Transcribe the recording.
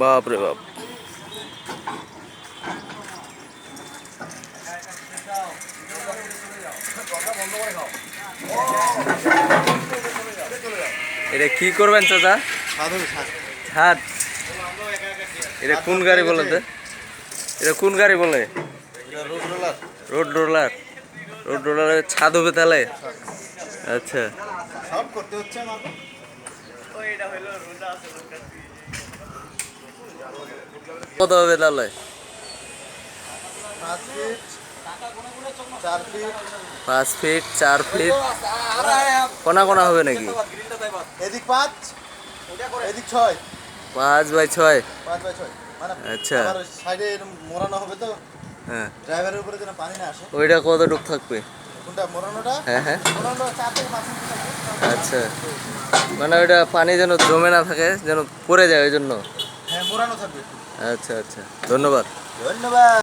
বাপ রে বাপ। এটা কি করবেন চাচা? ছাদ। এটা কোন গাড়ি বলে তো এটা কোন গাড়ি বলে? Road roller. Road roller. Road রোলারে ছাদ হবে তাহলে? আচ্ছা। সব করতে হচ্ছে আমাকে। কত হবে তাহলে পাঁচ ফিট চার ফিট। কোনা কোনা হবে নাকি? এদিক পাঁচ এদিক ছয়। পাঁচ বাই ছয়? পাঁচ বাই ছয়। মানে আচ্ছা। সাইডে মোড়ানো হবে তো। হ্যাঁ। ড্রাইভারের উপরে যেন পানি না আসে। ওইটা কতটুক থাকবে? কোনটা মোড়ানোটা? হ্যাঁ হ্যাঁ। থাকবে। আচ্ছা। মানে ওইটা পানি যেন জমে না থাকে যেন পড়ে যায় ওই জন্য। হ্যাঁ মোড়ানো থাকবে আচ্ছা আচ্ছা। ধন্যবাদ। ধন্যবাদ।